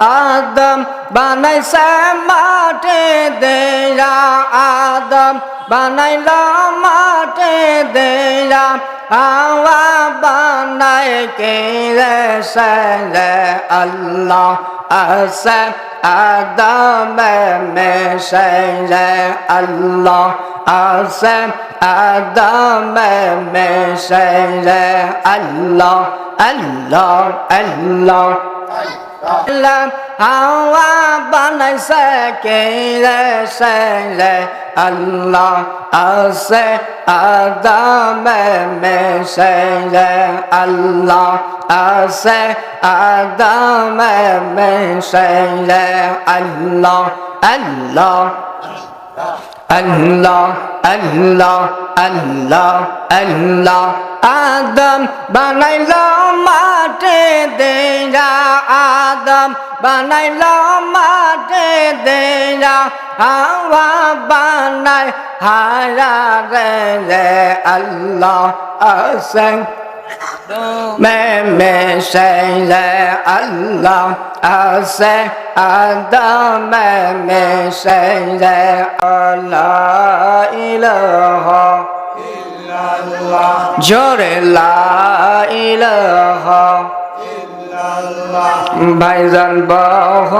আদম বানাইছে মাঠে দেয়া। আদম বানাইল মাঠে দেয়া। আওয়া বানাই কে রে আল্লাহ আছে। আদম মে সে আল্লাহ আছে। আদম মে সে আল্লাহ। আল্লাহ আল্লাহ। হাওয়া বানাইছে, কে রে সে রে? আল্লাহ আছে, আদম মে সে রে। আল্লাহ আছে, আদম মে সে রে। আল্লাহ আল্লাহ আল্লাহ আল্লাহ আল্লাহ আল্লাহ। আদম বানাইল মাঠে দেয়া। আদম বানাইল মাঠে দেয়া। হাওয়া বানাই হারা রে আল্লাহ আসেন মে মে সে আল্লাহ আসে آدم من شجر لا إله إلا الله جر لا إله إلا الله ভাইজান বহ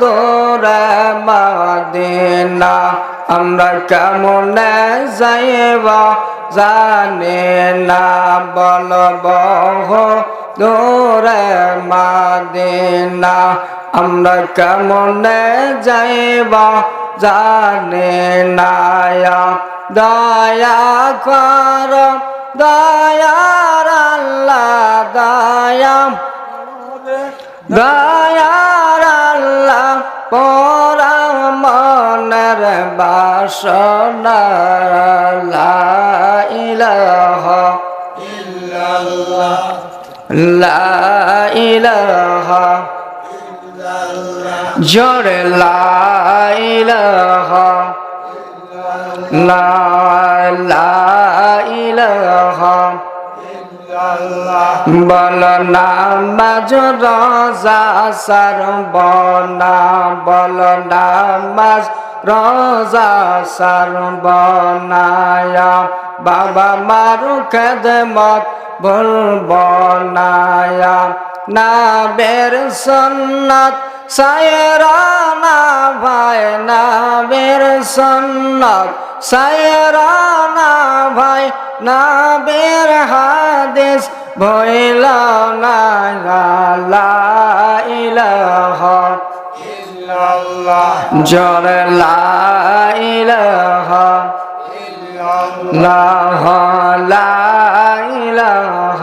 দোরে মদিনা আমরা কেমন যাইবা জানে না, বল বহু দূরে মাদিনা। আমরা কেমন যাইবা জানে না দয়া কর, দয়ার আল্লাহ দয়া। দয়ার আমার বাসনা লাইলাহ লাইলাহ জোর লাইলাহ লাইলাহ বল নামাজ রোজা সর্বনা বল নামাজ রোজা সর্বনায়া বাবা মারু খেদমত ভুলব নায়া না বের সন্নত সায়রানা ভাই নাবের সন্ন্যত। সায়রানা ভাই নাবের হাদিস ভৈল না ইলাহ জর লাইলাহ লাহ লাইলাহ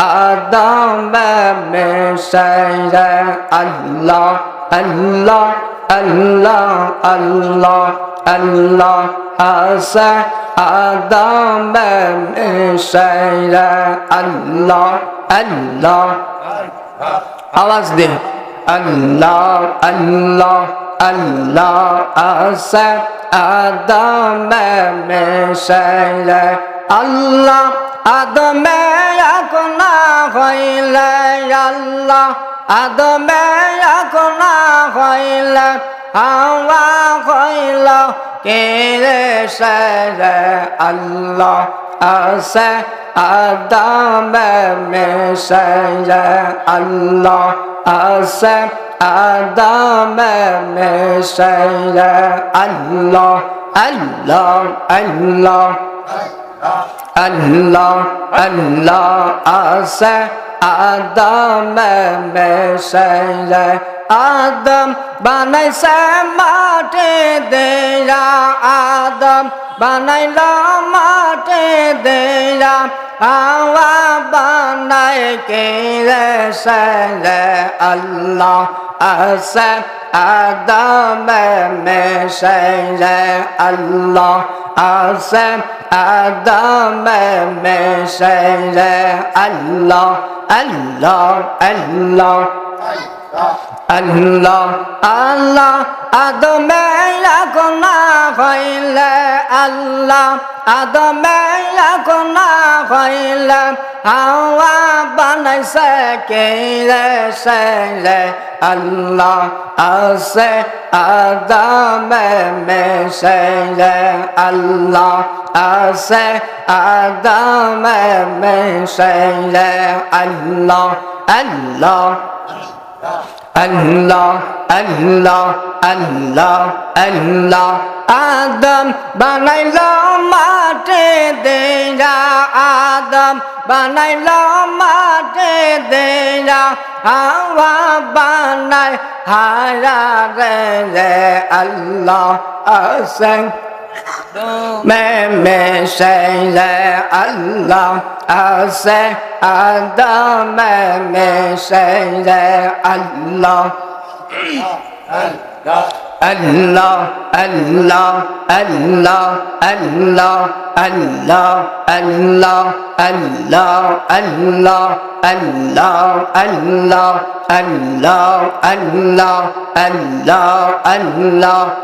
آدم میں شیر اللہ اللہ اللہ اللہ اللہ حسن آدم میں شیر اللہ اللہ آواز دے اللہ اللہ اللہ حسن آدم میں شیر اللہ আদমে একনা হইলে আল্লাহ, আদমে একনা হইলে হাওয়া হইল, কে রে আল্লাহ আছে আদম মে সে আল্লাহ আছে আদম মেশাইরা আল্লাহ আল্লাহ আল্লাহ। আল্লাহ আল্লাহ আসে আদম মেশাইরা আদম বানাইছে মাঠে দেয়া আদম বানাইল মাটি দেয়া আওয়া বানাই কে রে আল্লাহ আসে আদম মেশাইরা আল্লাহ আসে আদম মেশাইরা আল্লাহ আল্লাহ আল্লাহ। আল্লাহ আল্লাহ, আদমে না হইলে আল্লাহ, আদমে না হইলে হাওয়া বানাইছে কে রে সে রে আল্লাহ আছে, আদমে মেশে আল্লাহ আছে, আদমে মেশে আল্লাহ আল্লাহ। আল্লাহ আল্লাহ আল্লাহ আল্লাহ। আদম বানাইল মাটি দেয়া, আদম বানাইল মাটি দেয়া। হাওয়া বানাই হারা রে আল্লাহ আসেন আদম মে সে রে আল্লাহ আল্লাহ আল্লাহ আল্লাহ আল্লাহ আল্লাহ আল্লাহ আল্লাহ আল্লাহ আল্লাহ আল্লাহ আল্লাহ